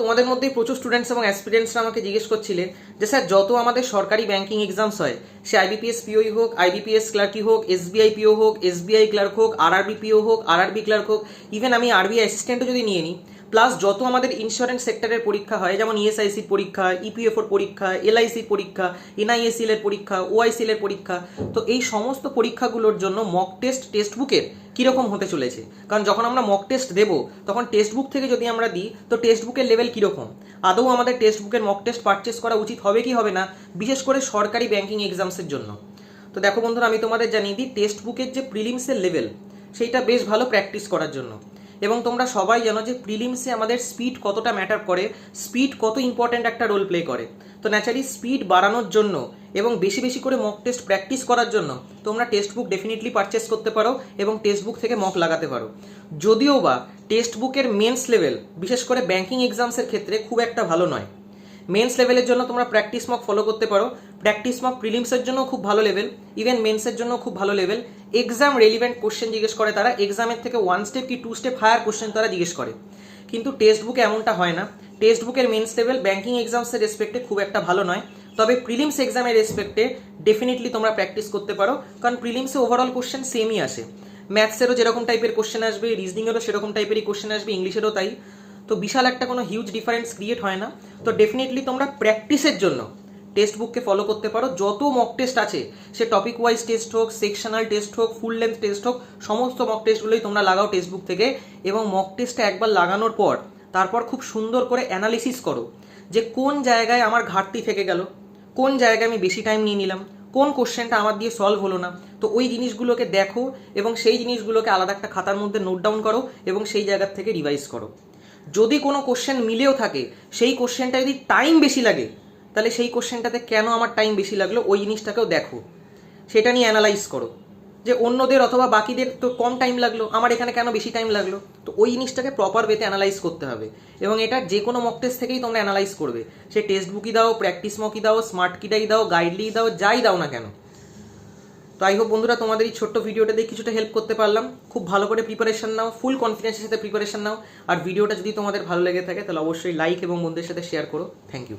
তোমাদের মধ্যেই প্রচুর স্টুডেন্টস এবং অ্যাসপিরেন্টসরা আমাকে জিজ্ঞেস করছিলেন যে, স্যার, যত আমাদের সরকারি ব্যাংকিং এক্সামস হয়, সে আইবিপিএস পিওই হোক আইবিপিএস ক্লার্কই হোক এসবিআই পিও হোক এসবিআই ক্লার্ক হোক আরআরবি পিও হোক আরআরবি ক্লার্ক হোক ইভেন আমি আরবিআই অ্যাসিস্ট্যান্টও যদি নিয়ে নিই প্লাস যত আমাদের ইন্স্যুরেন্স সেক্টরের পরীক্ষা হয়, যেমন ইএসআইসির পরীক্ষা ইপিএফওর পরীক্ষা এলআইসির পরীক্ষা এনআইএসিএল এর পরীক্ষা ওআইসিএল এর পরীক্ষা, তো এই সমস্ত পরীক্ষাগুলোর জন্য মক টেস্ট টেক্সট বুকের কীরকম হতে চলেছে? কারণ যখন আমরা মক টেস্ট দেব, তখন টেক্সট বুক থেকে যদি আমরা দিই, তো টেক্সট বুকের লেভেল কীরকম? আদৌ আমাদের টেক্সট বুকের মক টেস্ট পারচেস করা উচিত হবে কি হবে না? বিশেষ করে সরকারি ব্যাংকিং এক্সামসের জন্য। তো দেখো বন্ধুরা, আমি তোমাদের জানিয়ে দিই টেক্সট বুকের যে প্রিলিমসের লেভেল সেইটা বেশ ভালো প্র্যাকটিস করার জন্য। এবং তোমরা সবাই জানো যে প্রিলিমসে আমাদের স্পিড কতটা ম্যাটার করে স্পিড কত ইম্পর্ট্যান্ট একটা রোল প্লে করে। তো ন্যাচারালি স্পিড বাড়ানোর জন্য এবং বেশি বেশি করে মক টেস্ট প্র্যাকটিস করার জন্য তোমরা টেক্সট বুক ডেফিনেটলি পারচেস করতে পারো এবং টেক্সট বুক থেকে মক লাগাতে পারো। যদিও বা টেক্সট বুকের মেন্স লেভেল বিশেষ করে ব্যাঙ্কিং এক্সামসের ক্ষেত্রে খুব একটা ভালো নয়। মেন্স লেভেলের জন্য তোমরা প্র্যাকটিস মক ফলো করতে পারো। প্র্যাকটিস মক প্রিলিমসের জন্য খুব ভালো লেভেল ইভেন মেন্সের জন্য খুব ভালো লেভেল এক্সাম রেলিভেন্ট কোশ্চেন জিজ্ঞেস করে তারা এক্সামের থেকে ওয়ান স্টেপ কি টু স্টেপ হায়ার কোশ্চেন তারা জিজ্ঞেস করে। কিন্তু টেক্সট বুকে এমনটা হয় না। টেক্সট বুকের মেন্স লেভেল ব্যাঙ্কিং এক্সামসের রেসপেক্টে খুব একটা ভালো নয়। তবে প্রিলিমস এক্সামের রেসপেক্টে ডেফিনেটলি তোমরা প্র্যাকটিস করতে পারো। কারণ প্রিলিমসে ওভারঅল কোশ্চেন সেমই আসে। ম্যাথসেরও যেরকম টাইপের কোশ্চেন আসবে রিজনিংয়েরও সেরকম টাইপেরই কোশ্চেন আসবে ইংলিশেরও তাই। তো বিশাল একটা কোনো হিউজ ডিফারেন্স ক্রিয়েট হয় না। তো ডেফিনেটলি তোমরা প্র্যাকটিসের জন্য টেক্সট বুককে ফলো করতে পারো। যত মক টেস্ট আছে, সে টপিক ওয়াইজ টেস্ট হোক সেকশনাল টেস্ট হোক ফুল লেন্থ টেস্ট হোক, সমস্ত মক টেস্টগুলোই তোমরা লাগাও টেক্সট বুক থেকে এবং মক টেস্টটা একবার লাগানোর পর তারপর খুব সুন্দর করে অ্যানালিসিস করো যে কোন জায়গায় আমার ঘাটতি থেকে গেল, কোন জায়গায় আমি বেশি টাইম নিয়ে নিলাম, কোন কোশ্চেনটা আমার দিয়ে সলভ হলো না। তো ওই জিনিসগুলোকে দেখো এবং সেই জিনিসগুলোকে আলাদা একটা খাতার মধ্যে নোট ডাউন করো এবং সেই জায়গার থেকে রিভাইজ করো। যদি কোনো কোশ্চেন মিলেও থাকে, সেই কোশ্চেনটা যদি টাইম বেশি লাগে, তাহলে সেই কোশ্চেনটাতে কেন আমার টাইম বেশি লাগল, ওই জিনিসটাকেও দেখো। সেটা নিয়ে অ্যানালাইজ করো। যে অন্যদের অথবা বাকিদের তো কম টাইম লাগল, আমার এখানে কেন বেশি টাইম লাগল? তো ওই জিনিসটাকে প্রপার ওয়েতে অ্যানালাইজ করতে হবে। এবং এটা যে কোনো মক টেস্ট থেকেই তোমরা অ্যানালাইজ করবে। সে টেক্সট বুকই দাও প্র্যাকটিস মকই দাও স্মার্ট কিটাই দাও গাইডলি দাও, যাই দাও না কেন। তো আই হোপ বন্ধুরা, তোমাদের এই ছোট্ট ভিডিওটা দিয়ে কিছুটা হেল্প করতে পারলাম। খুব ভালো করে প্রিপারেশন নাও ফুল কনফিডেন্সের সাথে প্রিপারেশন নাও। আর ভিডিওটা যদি তোমাদের ভালো লেগে থাকে, তাহলে অবশ্যই লাইক এবং বন্ধুদের সাথে শেয়ার করো। Thank you